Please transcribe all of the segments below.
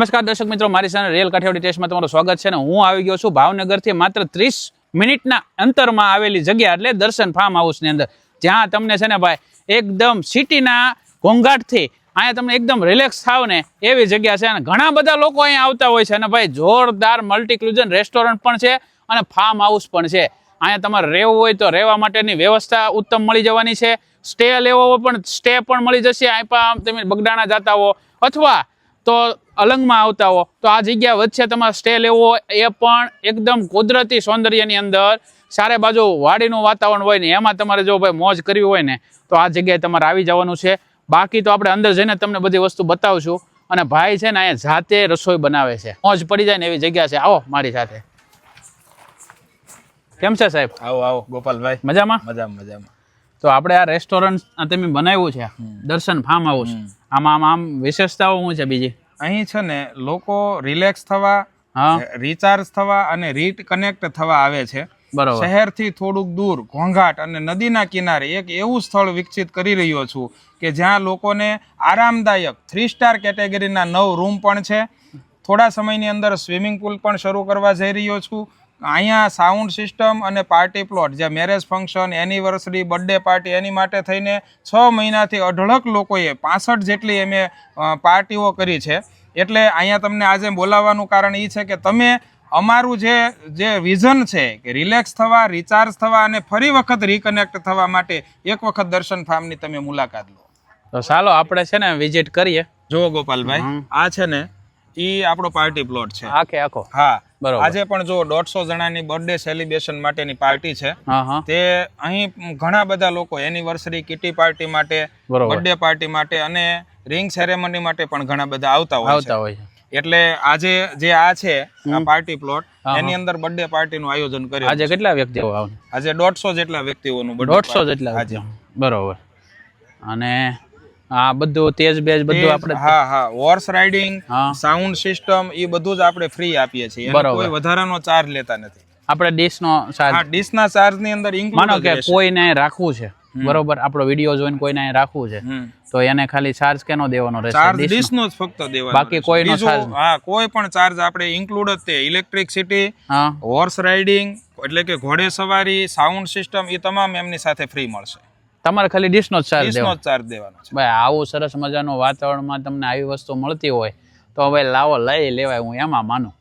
નમસ્કાર દર્શક મિત્રો, મારી સાથે રેલ કાઠિયાવાડી ટેસ્ટમાં તમારું સ્વાગત છે ને હું આવી ગયો છું ભાવનગરથી માત્ર ત્રીસ મિનિટના અંતરમાં આવેલી જગ્યા એટલે દર્શન ફાર્મ હાઉસની અંદર. જ્યાં તમને છે ને ભાઈ, એકદમ સિટીના ઘોંઘાટથી અહીંયા તમને એકદમ રિલેક્સ થાવ ને એવી જગ્યા છે. અને ઘણા બધા લોકો અહીંયા આવતા હોય છે અને ભાઈ, જોરદાર મલ્ટીક્લુઝન રેસ્ટોરન્ટ પણ છે અને ફાર્મ હાઉસ પણ છે. અહીંયા તમારે રહેવું હોય તો રહેવા માટેની વ્યવસ્થા ઉત્તમ મળી જવાની છે. સ્ટે લેવો પણ સ્ટે પણ મળી જશે. અહીંયા તમે બગડાણા જતા હો અથવા તો અલંગમાં આવતા હો. તો આ જગ્યા વચ્ચે તમારે સ્ટે લેવો એ પણ એકદમ કુદરતી સૌંદર્યની અંદર ચારે બાજુ વાડીનું વાતાવરણ હોય ને એમાં તમારે જો ભાઈ મોજ કરવી હોય ને તો આ જગ્યાએ તમારે આવી જવાનું છે. બાકી તો આપણે અંદર જઈને તમને બધી વસ્તુ બતાવશું. અને ભાઈ છે ને અહીંયા જાતે રસોઈ બનાવે છે. મોજ પડી જાય ને એવી જગ્યા છે. આવો મારી સાથે. કેમ છે સાહેબ? આવો આવો ગોપાલભાઈ. મજામાં? મજામાં મજામાં. તો આપણે આ રેસ્ટોરન્ટ તમે બનાવ્યું છે દર્શન ફાર્મ હાઉસ આમાં આમ આમ વિશેષતાઓ શું છે બીજી? અહીં છે ને લોકો રિલેક્સ થવા રિચાર્જ થવા અને રીકનેક્ટ થવા આવે છે. બરોબર. શહેરથી થોડુંક દૂર ઘોંઘાટ અને નદીના કિનારે એક એવું સ્થળ વિકસિત કરી રહ્યો છું કે જ્યાં લોકોને આરામદાયક થ્રી સ્ટાર કેટેગરીના નવ રૂમ પણ છે. થોડા સમયની અંદર સ્વિમિંગ પુલ પણ શરૂ કરવા જઈ રહ્યો છું. અહીંયા સાઉન્ડ સિસ્ટમ અને પાર્ટી પ્લોટ જે marriage function anniversary birthday party એની માટે થઈને છ મહિનાથી અઢળક લોકોએ પાસઠ જેટલી એમે પાર્ટીઓ કરી છે. એટલે અહીંયા તમને આજે બોલાવવાનું કારણ એ છે કે તમે અમારું જે જે વિઝન છે કે રિલેક્સ થવા રિચાર્જ થવા અને ફરી વખત રિકનેક્ટ થવા માટે એક વખત દર્શન ફાર્મની તમે મુલાકાત લો. તો ચાલો આપણે છે ને વિઝિટ કરીએ. જુઓ ગોપાલભાઈ આ છે ને ઈ આપણો પાર્ટી પ્લોટ છે. આખે આખો? હા. બરોબર. આજે પણ જો દોઢસો જણાની બર્થડે સેલિબ્રેશન માટેની પાર્ટી છે. તે અહીં ઘણા બધા લોકો એનિવર્સરી કિટી પાર્ટી માટે બર્થડે પાર્ટી માટે અને રિંગ સેરેમની માટે પણ ઘણા બધા આવતા હોય આવતા હોય એટલે આજે જે આ છે આ પાર્ટી પ્લોટ એની અંદર બર્થડે પાર્ટીનું આયોજન કર્યું આજે કેટલા વ્યક્તિઓ આવે આજે દોઢસો જેટલા વ્યક્તિઓનું દોઢસો જેટલા આજે. બરોબર. અને આ બધું તેજ બેજ બધું આપણે હા હા. હોર્સ રાઇડિંગ સાઉન્ડ સિસ્ટમ એ બધું જ આપણે ફ્રી આપીએ છીએ. કોઈ વધારાનો ચાર્જ લેતા નથી. આપણે ડીશનો ચાર્જ હા ડીશના ચાર્જની અંદર માનો કે કોઈને રાખવું છે. બરોબર? આપણો વીડિયો જોઈને કોઈને રાખવું છે. તો એને ખાલી ચાર્જ કેનો દેવાનો રહેશે? ચાર્જ ડીશનો? જ ફક્ત દેવાનો બાકી. કોઈનો ચાર્જ હા કોઈ પણ ચાર્જ આપણે ઇન્ક્લુડ જ તે ઇલેક્ટ્રિસિટી હા. હોર્સ રાઇડિંગ એટલે કે ઘોડે સવારી સાઉન્ડ સિસ્ટમ એ તમામ એમની સાથે ફ્રી મળશે. તમારે ખાલી ડીશનો જ ચાર્જ દેવાનો. ચાર્જ દેવાનો છે. ભાઈ આવું સરસ મજાનું વાતાવરણમાં તમને આવી વસ્તુ મળતી હોય તો હવે લાવો લઈ લેવાય હું એમાં માનું.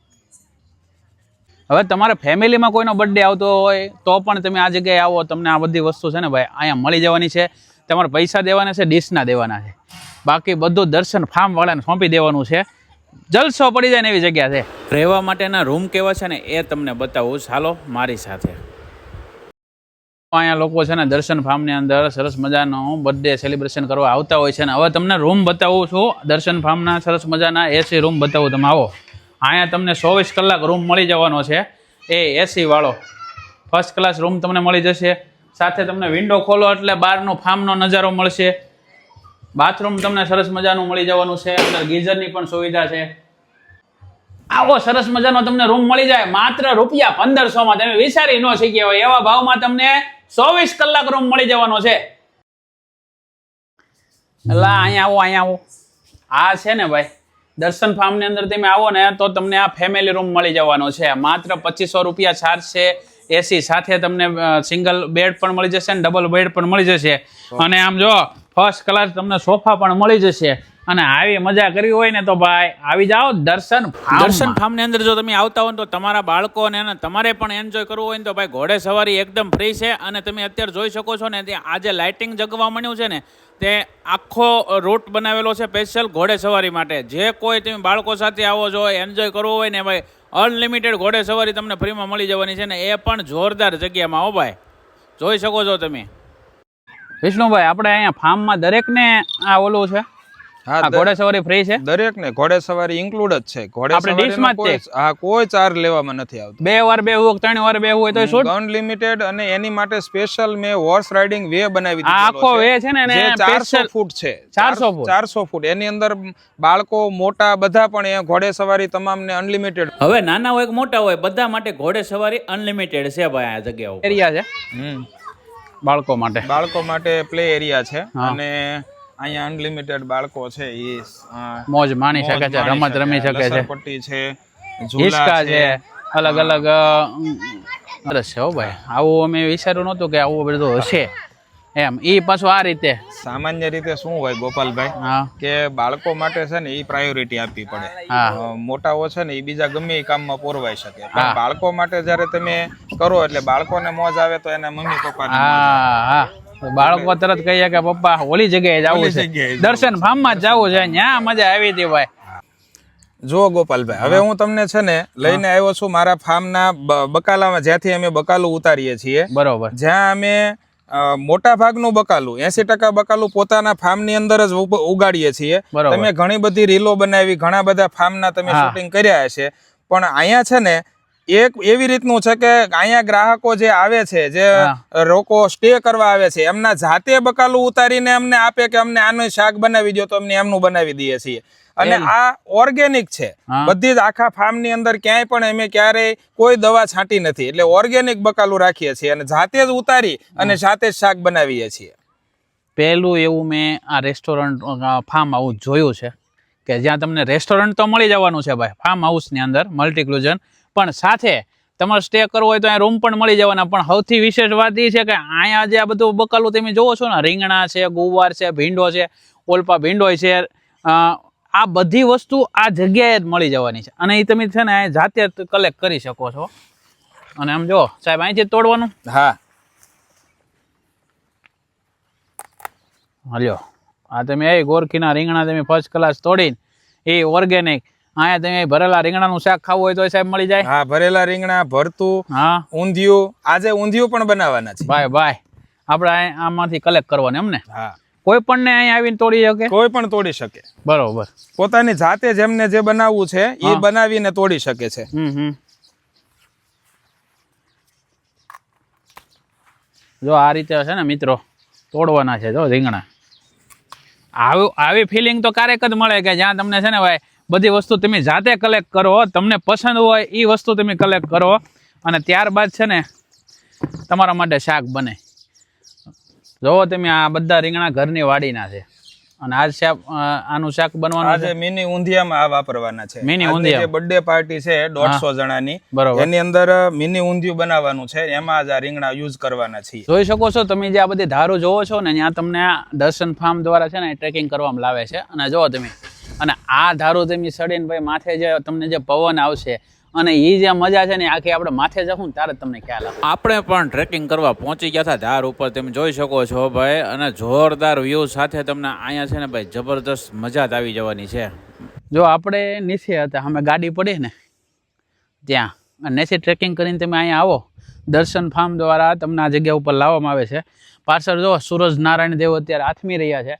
હવે તમારે ફેમિલીમાં કોઈનો બર્થડે આવતો હોય તો પણ તમે આ જગ્યાએ આવો તમને આ બધી વસ્તુ છે ને ભાઈ અહીંયા મળી જવાની છે. તમારે પૈસા દેવાના છે ડીશના દેવાના છે. બાકી બધું દર્શન ફાર્મ વાળાને સોંપી દેવાનું છે. જલસો પડી જાય ને એવી જગ્યા છે. રહેવા માટેના રૂમ કેવા છે ને એ તમને બતાવું ચાલો મારી સાથે. અહીંયા લોકો છે ને દર્શન ફાર્મની અંદર સરસ મજાનો બર્થડે સેલિબ્રેશન કરવા આવતા હોય છે ને હવે તમને રૂમ બતાવું છું. દર્શન ફાર્મના સરસ મજાના એસી રૂમ બતાવું તમે. આવો. અહીંયા તમને ચોવીસ કલાક રૂમ મળી જવાનો છે. એ એસી વાળો. ફર્સ્ટ ક્લાસ રૂમ તમને મળી જશે. સાથે તમને વિન્ડો ખોલો એટલે બહારનો ફાર્મનો નજારો મળશે. બાથરૂમ તમને સરસ મજાનું મળી જવાનું છે. અંદર ગીઝરની પણ સુવિધા છે. આવો સરસ મજાનો તમને રૂમ મળી જાય. માત્ર રૂપિયા પંદરસો માં તમે વિચારી ન શીખ્યા હોય. એવા ભાવમાં તમને ચોવીસ કલાક રૂમ મળી જવાનો છે. એટલે અહીંયા આવો અહીંયા આવો. આ છે ને ભાઈ દર્શન ફાર્મની અંદર તમે આવો ને તો તમને આ ફેમિલી રૂમ મળી જવાનો છે. માત્ર પચીસો રૂપિયા ચાર્જ છે. એસી સાથે તમને સિંગલ બેડ પણ મળી જશે ને ડબલ બેડ પણ મળી જશે. અને આમ જો ફર્સ્ટ ક્લાસ તમને સોફા પણ મળી જશે. અને આવી મજા કરવી હોય ને તો ભાઈ, આવી જાઓ દર્શન દર્શન ફાર્મની અંદર જો તમે આવતા હો તો તમારા બાળકોને અને તમારે પણ એન્જોય કરવું હોય ને તો ભાઈ ઘોડે સવારી એકદમ ફ્રી છે. અને તમે અત્યારે જોઈ શકો છો ને તે આજે લાઇટિંગ જગવા મળ્યું છે ને, તે આખો રૂટ બનાવેલો છે સ્પેશિયલ ઘોડે સવારી માટે. જે કોઈ તમે બાળકો સાથે આવો છો એન્જોય કરવો હોય ને ભાઈ અનલિમિટેડ ઘોડે સવારી તમને ફ્રીમાં મળી જવાની છે ને, એ પણ જોરદાર જગ્યામાં હો ભાઈ. જોઈ શકો છો તમે. વિષ્ણુભાઈ આપણે અહીંયા ફાર્મમાં દરેકને આ ઓલું છે? હા ઘોડે સવારી ફ્રી છે? દરેક ને ઘોડે સવારી ઇન્ક્લુડ જ છે. ઘોડે આપણે ડીશમાં જ કોઈ હા કોઈ ચાર્જ લેવામાં નથી આવતો. બે વાર બે હોય ત્રણ વાર બે હોય તો છૂટ અનલિમિટેડ અને એની માટે સ્પેશિયલ મેં હોર્સ રાઇડિંગ વે બનાવી આખો વે છે ને એને ચારસો special- ફૂટ છે. 400 ફૂટ. ચારસો ફૂટ. એની અંદર બાળકો મોટા બધા પણ એ ઘોડે સવારી તમામ ને અનલિમિટેડ હવે નાના હોય કે મોટા હોય બધા માટે ઘોડે સવારી અનલિમિટેડ છે ભાઈ આ જગ્યાઓ એરિયા છે? બાળકો માટે. બાળકો માટે પ્લે એરિયા છે અને અહીંયા અનલિમિટેડ બાળકો છે એ મોજ માણી શકે છે રમત રમી શકે છે. પટ્ટી છે ઝુલા છે. અલગ અલગ દ્રશ્ય સરસ છે હો ભાઈ. આવું અમે વિચાર્યું નહોતું કે આવું બધું હશે. એમ એ પાછું આ રીતે? સામાન્ય રીતે શું હોય ગોપાલભાઈ? કે બાળકો માટે છે ને એ પ્રાયોરિટી આપવી પડે. મોટાઓ છે ને એ બીજા ગમે એ કામમાં પોરવાઈ શકે. બાળકો માટે જ્યારે તમે કરો એટલે બાળકોને મોજ આવે તો એના મમ્મી તો બાળકો તરત કહીએ કે પપ્પા ઓલી જગ્યાએ જવું છે. દર્શન ફાર્મમાં માં જવું છે. ત્યાં મજા આવી હતી ભાઈ. જો ગોપાલભાઈ હવે હું. તમને છે ને લઈને આવ્યો છું મારા ફાર્મના બકાલામાં જ્યાંથી અમે બકાલું ઉતારીએ છીએ. બરોબર. જ્યાં અમે મોટા ભાગનું બકાલું એસી ટકા બકાલું પોતાના ફાર્મની અંદર જ ઉગ- ઉગાડીએ છીએ તમે ઘણી બધી રીલો બનાવી ઘણા બધા ફાર્મના તમે. શૂટિંગ કર્યા હશે પણ અહીંયા છે ને એક એવી રીતનું છે કે અહીંયા ગ્રાહકો જે આવે છે જે. લોકો સ્ટે કરવા આવે છે એમના જાતે બકાલું ઉતારીને અમને આપે કે અમને આનું શાક બનાવી દો તો અમને એમનું બનાવી દઈએ છીએ અને આ ઓર્ગેનિક છે. બધી જ આખા ફાર્મની અંદર ક્યાંય પણ અમે ક્યારેય કોઈ દવા છાંટી નથી. એટલે ઓર્ગેનિક બકાલું રાખીએ છીએ અને જાતે જ ઉતારી અને જાતે જ શાક બનાવીએ છીએ. પહેલું એવું મેં આ રેસ્ટોરન્ટ ફાર્મ હાઉસ જોયું છે કે જ્યાં તમને રેસ્ટોરન્ટ તો મળી જવાનું છે ભાઈ. ફાર્મ હાઉસની અંદર મલ્ટીક્લુઝન પણ સાથે તમારે સ્ટે કરવો હોય તો અહીંયા રૂમ પણ મળી જવાના. પણ સૌથી વિશેષ વાત એ છે કે અહીંયા જે આ બધું બકાલું તમે જોવો છો ને રીંગણા છે ગુવાર છે ભીંડો છે ઓલપા ભીંડો છે આ બધી વસ્તુ આ જગ્યાએ જ મળી જવાની છે. અને એ તમે છે ને જાતે કલેક્ટ કરી શકો છો. અને આમ જો સાહેબ અહીંથી તોડવાનું? હા. હલ્યો. આ તમે એ ગોરખીના રીંગણા તમે ફર્સ્ટ ક્લાસ તોડીને એ ઓર્ગેનિક અહીંયા તમે ભરેલા રીંગણાનું શાક ખાવું હોય તો સાહેબ મળી જાય. હા ભરેલા રીંગણા ભરતું હા. ઊંધિયું આજે ઊંધિયું પણ બનાવવાના છે. ભાઈ ભાઈ આપણે આમાંથી કલેક્ટ કરવાનું એમને હા. કોઈ પણ ને અહીં આવીને તોડી શકે? કોઈ પણ તોડી શકે. બરોબર. પોતાની જાતે જેમને જે બનાવવું છે એ બનાવીને તોડી શકે છે. જો આ રીતે છે ને મિત્રો તોડવાના છે જો રીંગણા. આવું આવી ફિલિંગ તો ક્યારેક જ મળે કે જ્યાં તમને છે ને ભાઈ બધી વસ્તુ તમે જાતે કલેક્ટ કરો તમને પસંદ હોય એ વસ્તુ તમે કલેક્ટ કરો. અને ત્યારબાદ છે ને તમારા માટે શાક બને. જોવો તમે આ બધા રીંગણા ઘરની વાડીના છે. અને આજ શાક આનું શાક બનવાનું આજે મિની ઊંધિયામાં આ વાપરવાના છે. મિની ઉંધિયા ઊંધિયા. બર્થડે પાર્ટી છે દોઢસો જણાની. બરોબર. એની અંદર મિની ઊંધિયું બનાવવાનું છે એમાં જ આ રીંગણા યુઝ કરવાના છીએ. જોઈ શકો છો તમે જે આ બધી ધારો જોવો છો ને ત્યાં તમને દર્શન ફાર્મ દ્વારા છે ને ટ્રેકિંગ કરવામાં લાવે છે. અને જુઓ તમે અને આ ધારો તમે સડીને ભાઈ માથે જે તમને જે પવન આવશે અને એ જે મજા છે ને આખી આપણે માથે જશું ને ત્યારે તમને ખ્યાલ આવે. આપણે પણ ટ્રેકિંગ કરવા પહોંચી ગયા હતા ધાર ઉપર તમે જોઈ શકો છો ભાઈ અને જોરદાર વ્યૂ સાથે તમને અહીંયા છે ને ભાઈ જબરદસ્ત મજા જ આવી જવાની છે. જો આપણે નીચે હતા અમે ગાડી પડી ને ત્યાં અને નીચે ટ્રેકિંગ કરીને તમે અહીંયા આવો. દર્શન ફાર્મ દ્વારા તમને આ જગ્યા ઉપર લાવવામાં આવે છે. પાછળ જો સૂરજ નારાયણ દેવ અત્યારે આથમી રહ્યા છે.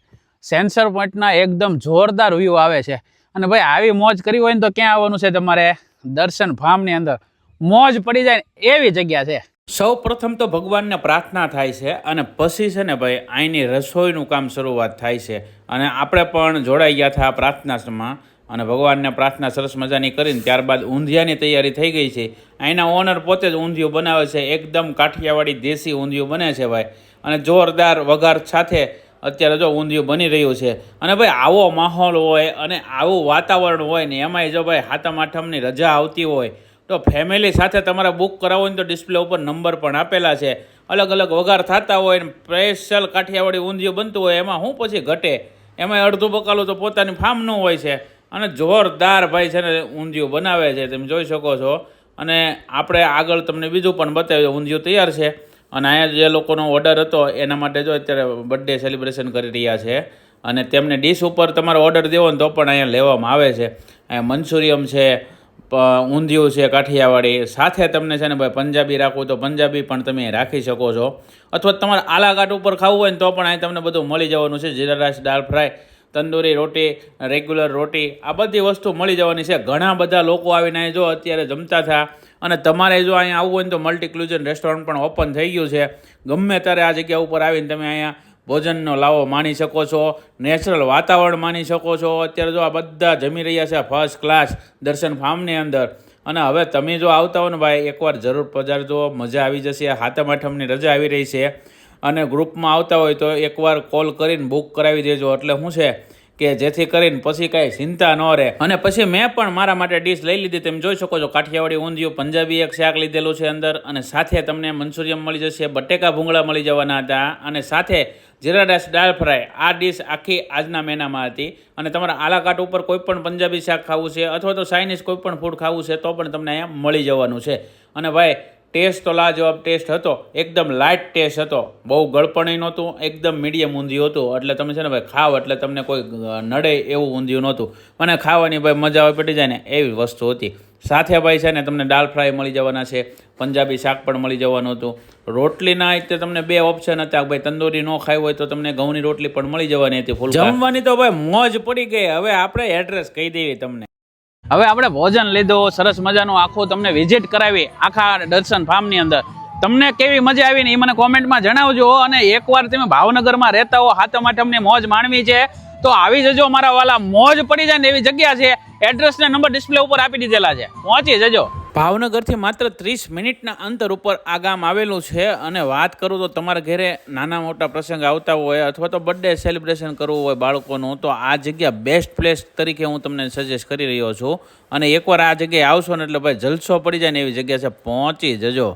સેન્સર પોઈન્ટના એકદમ જોરદાર વ્યૂ આવે છે. અને ભાઈ આવી મોજ કરી હોય ને તો ક્યાં આવવાનું છે તમારે? દર્શન ફાર્મની અંદર મોજ પડી જાય એવી જગ્યા છે. સૌ પ્રથમ તો ભગવાનને પ્રાર્થના થાય છે અને પછી છે ને ભાઈ અહીંની રસોઈનું કામ શરૂઆત થાય છે. અને આપણે પણ જોડાઈ ગયા હતા આ પ્રાર્થનામાં અને ભગવાનને પ્રાર્થના સરસ મજાની કરીને ત્યારબાદ ઊંધિયાની તૈયારી થઈ ગઈ છે. અહીંના ઓનર પોતે જ ઊંધિયું બનાવે છે. એકદમ કાઠિયાવાડી દેશી ઊંધિયું બને છે ભાઈ. અને જોરદાર વઘાર સાથે અત્યારે જો ઊંધિયું બની રહ્યું છે. અને ભાઈ, આવો માહોલ હોય અને આવું વાતાવરણ હોય ને એમાંય જો ભાઈ હાથમ આઠમની રજા આવતી હોય, તો ફેમિલી સાથે તમારે બુક કરાવો ને તો ડિસ્પ્લે ઉપર નંબર પણ આપેલા છે. અલગ અલગ વઘાર થતા હોય ને સ્પેશિયલ કાઠિયાવાડી ઊંધિયું બનતું હોય, એમાં શું પછી ઘટે? એમાં અડધું બકાલું તો પોતાની ફાર્મનું હોય છે. અને જોરદાર ભાઈ છે ને ઊંધિયું બનાવે છે, તમે જોઈ શકો છો. અને આપણે આગળ તમને બીજું પણ બતાવ્યું ઊંધિયું તૈયાર છે. અને અહીંયા જે લોકોનો ઓર્ડર હતો, એના માટે જો અત્યારે બર્થડે સેલિબ્રેશન કરી રહ્યા છે. અને તેમને ડીશ ઉપર તમારો ઓર્ડર દેવો ને તો પણ અહીંયા લેવામાં આવે છે. અહીંયા મંચુરિયમ છે ઊંધિયું છે, કાઠિયાવાડી. સાથે તમને છે ને ભાઈ પંજાબી રાખવું તો પંજાબી પણ તમે રાખી શકો છો. અથવા તમારે આલાઘાટ ઉપર ખાવું હોય ને તો પણ અહીં તમને બધું મળી જવાનું છે. Jeera rice dal fry tandoori roti regular roti, આ બધી વસ્તુ મળી જવાની છે. ઘણા બધા લોકો આવીને જો અત્યારે જમતા થયા. અને તમારે જો અહીંયા આવવું હોય તો મલ્ટીક્લુઝન રેસ્ટોરન્ટ પણ ઓપન થઈ ગયું છે. ગમે ત્યારે આ જગ્યા ઉપર આવીને તમે અહીંયા ભોજનનો લાવો માણી શકો છો નેચરલ વાતાવરણ માણી શકો છો. અત્યારે જો આ બધા જમી રહ્યા છે ફર્સ્ટ ક્લાસ દર્શન ફાર્મની અંદર. અને હવે તમે જો આવતા હો ને ભાઈ, એકવાર જરૂર પધારજો. મજા આવી જશે. હાથમ આઠમની રજા આવી રહી છે. અને ગ્રુપમાં આવતા હોય તો એકવાર કોલ કરીને બુક કરાવી દેજો. એટલે શું છે કે જેથી કરીને પછી કાંઈ ચિંતા ન રહે. અને પછી મેં પણ મારા માટે ડીશ લઈ લીધી. તમે જોઈ શકો છો, કાઠિયાવાડી ઊંધિયું, પંજાબી એક શાક લીધેલું છે અંદર. અને સાથે તમને મંચુરિયમ મળી જશે, બટેકા ભૂંગળા મળી જવાના હતા. અને સાથે જીરા રાઈસ દાળ ફ્રાય. આ ડીશ આખી આજના મહિનામાં હતી. અને તમારા આલાકાટ ઉપર કોઈ પણ પંજાબી શાક ખાવું છે અથવા તો ચાઇનીઝ કોઈ પણ ફૂડ ખાવું છે, તો પણ તમને અહીંયા મળી જવાનું છે. અને ભાઈ ટેસ્ટ તો લાજવાબ ટેસ્ટ હતો, એકદમ લાઇટ ટેસ્ટ હતો. બહુ ગળપણી નહોતું, એકદમ મીડિયમ ઊંધિયું હતું. એટલે તમે છે ને ભાઈ ખાવ એટલે તમને કોઈ નડે એવું ઊંધિયું નહોતું. અને ખાવાની ભાઈ મજા આવે પડી જાય ને એવી વસ્તુ હતી. સાથે ભાઈ છે ને તમને દાલ ફ્રાય મળી જવાના છે, પંજાબી શાક પણ મળી જવાનું હતું. રોટલીના રીતે તમને બે ઓપ્શન હતા ભાઈ તંદૂરી ન ખાઈ હોય તો તમને ઘઉંની રોટલી પણ મળી જવાની હતી ફૂલ જમવાની તો ભાઈ મોજ પડી ગઈ. હવે આપણે એડ્રેસ કહી દેવી તમને. હવે આપણે ભોજન લીધો, સરસ મજાનું આખું તમને વિઝિટ કરાવી, આખા દર્શન ફાર્મની અંદર. તમને કેવી મજા આવી ને એ મને કોમેન્ટમાં જણાવજો અને એકવાર તમે ભાવનગરમાં રહેતા હો, હાથમ આઠમની મોજ માણવી છે, તો આવી જજો મારા વાલા. મોજ પડી જાય ને એવી જગ્યા છે. એડ્રેસ ને નંબર ડિસ્પ્લે ઉપર આપી દીધેલા છે. પહોંચી જજો. ભાવનગરથી માત્ર ત્રીસ મિનિટના અંતર ઉપર આ ગામ આવેલું છે અને વાત કરું તો તમારા ઘરે નાના મોટા પ્રસંગ આવતા હોય અથવા તો બર્થડે સેલિબ્રેશન કરવું હોય બાળકોનું, તો આ જગ્યા બેસ્ટ પ્લેસ તરીકે હું તમને સજેસ્ટ કરી રહ્યો છું. અને એકવાર આ જગ્યાએ આવશો ને એટલે ભાઈ જલસો પડી જાય ને એવી જગ્યા છે. પહોંચી જજો.